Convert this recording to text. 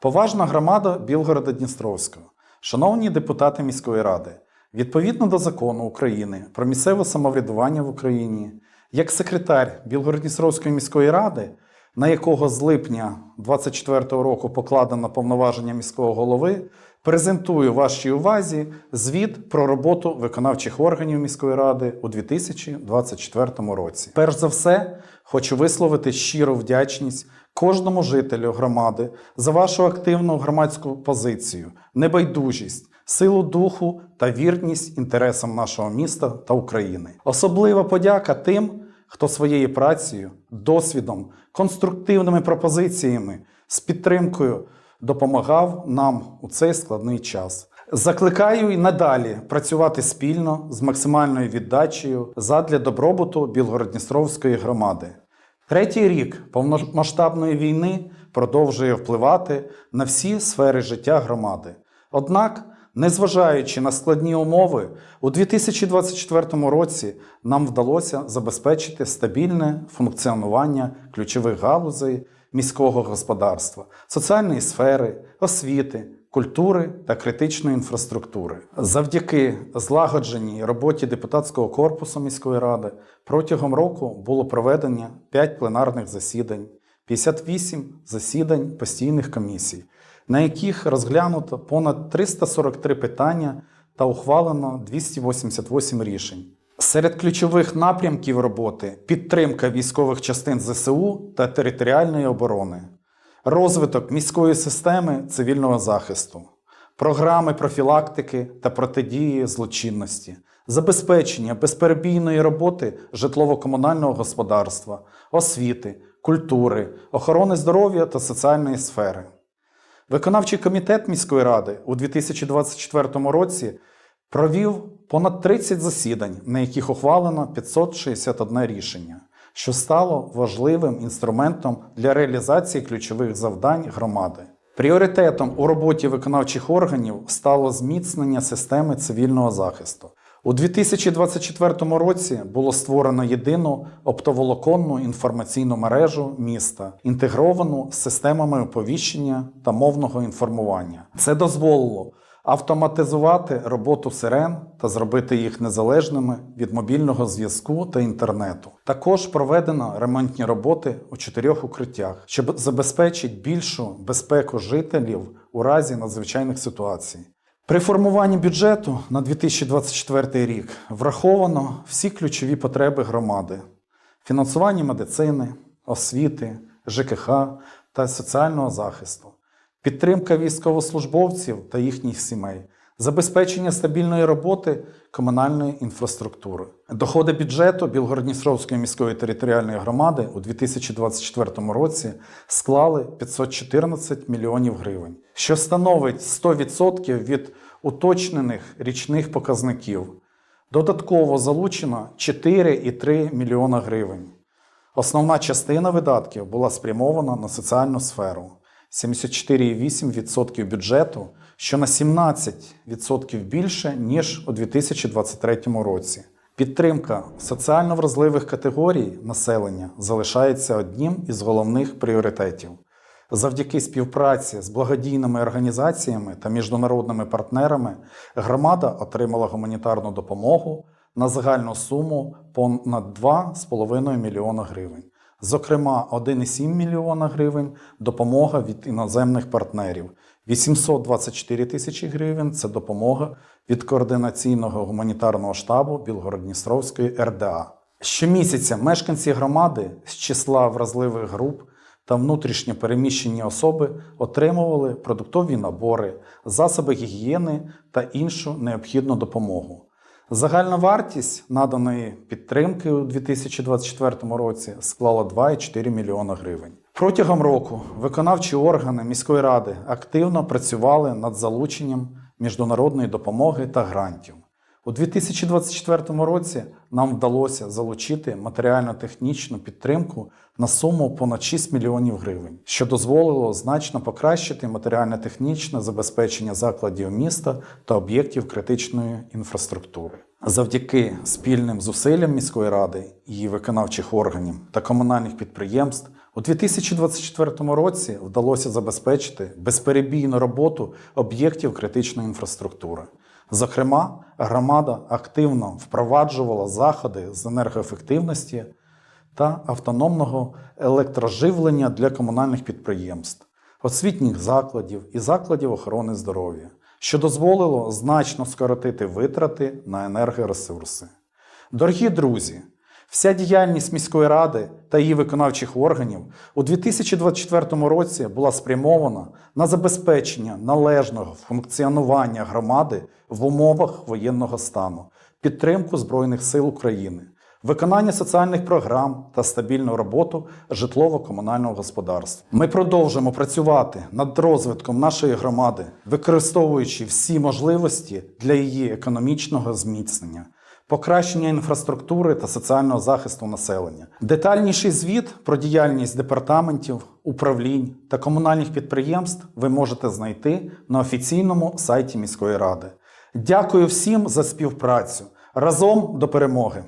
Поважна громада Білгорода Дністровського, шановні депутати міської ради, відповідно до закону України про місцеве самоврядування в Україні, як секретар Білгород-Дністровської міської ради, на якого з липня 2024 року покладено повноваження міського голови, презентую вашій увазі звіт про роботу виконавчих органів міської ради у 2024 році. Перш за все, хочу висловити щиру вдячність кожному жителю громади за вашу активну громадську позицію, небайдужість, силу духу та вірність інтересам нашого міста та України. Особлива подяка тим, хто своєю працею, досвідом, конструктивними пропозиціями, з підтримкою допомагав нам у цей складний час. Закликаю і надалі працювати спільно з максимальною віддачею задля добробуту Білгород-Дністровської громади. Третій рік повномасштабної війни продовжує впливати на всі сфери життя громади. Однак, незважаючи на складні умови, у 2024 році нам вдалося забезпечити стабільне функціонування ключових галузей міського господарства, соціальної сфери, освіти, культури та критичної інфраструктури. Завдяки злагодженій роботі депутатського корпусу міської ради протягом року було проведено 5 пленарних засідань, 58 засідань постійних комісій, на яких розглянуто понад 343 питання та ухвалено 288 рішень. Серед ключових напрямків роботи підтримка військових частин ЗСУ та територіальної оборони, розвиток міської системи цивільного захисту, програми профілактики та протидії злочинності, забезпечення безперебійної роботи житлово-комунального господарства, освіти, культури, охорони здоров'я та соціальної сфери. Виконавчий комітет міської ради у 2024 році провів понад 30 засідань, на яких ухвалено 561 рішення, що стало важливим інструментом для реалізації ключових завдань громади. Пріоритетом у роботі виконавчих органів стало зміцнення системи цивільного захисту. У 2024 році було створено єдину оптоволоконну інформаційну мережу міста, інтегровану з системами оповіщення та мовного інформування. Це дозволило автоматизувати роботу сирен та зробити їх незалежними від мобільного зв'язку та інтернету. Також проведено ремонтні роботи у чотирьох укриттях, щоб забезпечити більшу безпеку жителів у разі надзвичайних ситуацій. При формуванні бюджету на 2024 рік враховано всі ключові потреби громади: фінансування медицини, освіти, ЖКХ та соціального захисту, підтримка військовослужбовців та їхніх сімей, забезпечення стабільної роботи комунальної інфраструктури. Доходи бюджету Білгородністровської міської територіальної громади у 2024 році склали 514 мільйонів гривень, що становить 100% від уточнених річних показників. Додатково залучено 4,3 мільйона гривень. Основна частина видатків була спрямована на соціальну сферу 74,8% бюджету, що на 17% більше, ніж у 2023 році. Підтримка соціально вразливих категорій населення залишається одним із головних пріоритетів. Завдяки співпраці з благодійними організаціями та міжнародними партнерами громада отримала гуманітарну допомогу на загальну суму понад 2,5 мільйона гривень. Зокрема, 1,7 мільйона гривень допомога від іноземних партнерів, 824 тисячі гривень це допомога від координаційного гуманітарного штабу Білгород-Дністровської РДА. Щомісяця мешканці громади з числа вразливих груп та внутрішньо переміщені особи отримували продуктові набори, засоби гігієни та іншу необхідну допомогу. Загальна вартість наданої підтримки у 2024 році склала 2,4 мільйона гривень. Протягом року виконавчі органи міської ради активно працювали над залученням міжнародної допомоги та грантів. У 2024 році нам вдалося залучити матеріально-технічну підтримку на суму понад 6 мільйонів гривень, що дозволило значно покращити матеріально-технічне забезпечення закладів міста та об'єктів критичної інфраструктури. Завдяки спільним зусиллям міської ради, її виконавчих органів та комунальних підприємств у У 2024 році вдалося забезпечити безперебійну роботу об'єктів критичної інфраструктури. Зокрема, громада активно впроваджувала заходи з енергоефективності та автономного електроживлення для комунальних підприємств, освітніх закладів і закладів охорони здоров'я, що дозволило значно скоротити витрати на енергоресурси. Дорогі друзі, вся діяльність міської ради та її виконавчих органів у 2024 році була спрямована на забезпечення належного функціонування громади в умовах воєнного стану, підтримку Збройних сил України, виконання соціальних програм та стабільну роботу житлово-комунального господарства. Ми продовжимо працювати над розвитком нашої громади, використовуючи всі можливості для її економічного зміцнення покращення інфраструктури та соціального захисту населення. Детальніший звіт про діяльність департаментів, управлінь та комунальних підприємств ви можете знайти на офіційному сайті міської ради. Дякую всім за співпрацю. Разом до перемоги!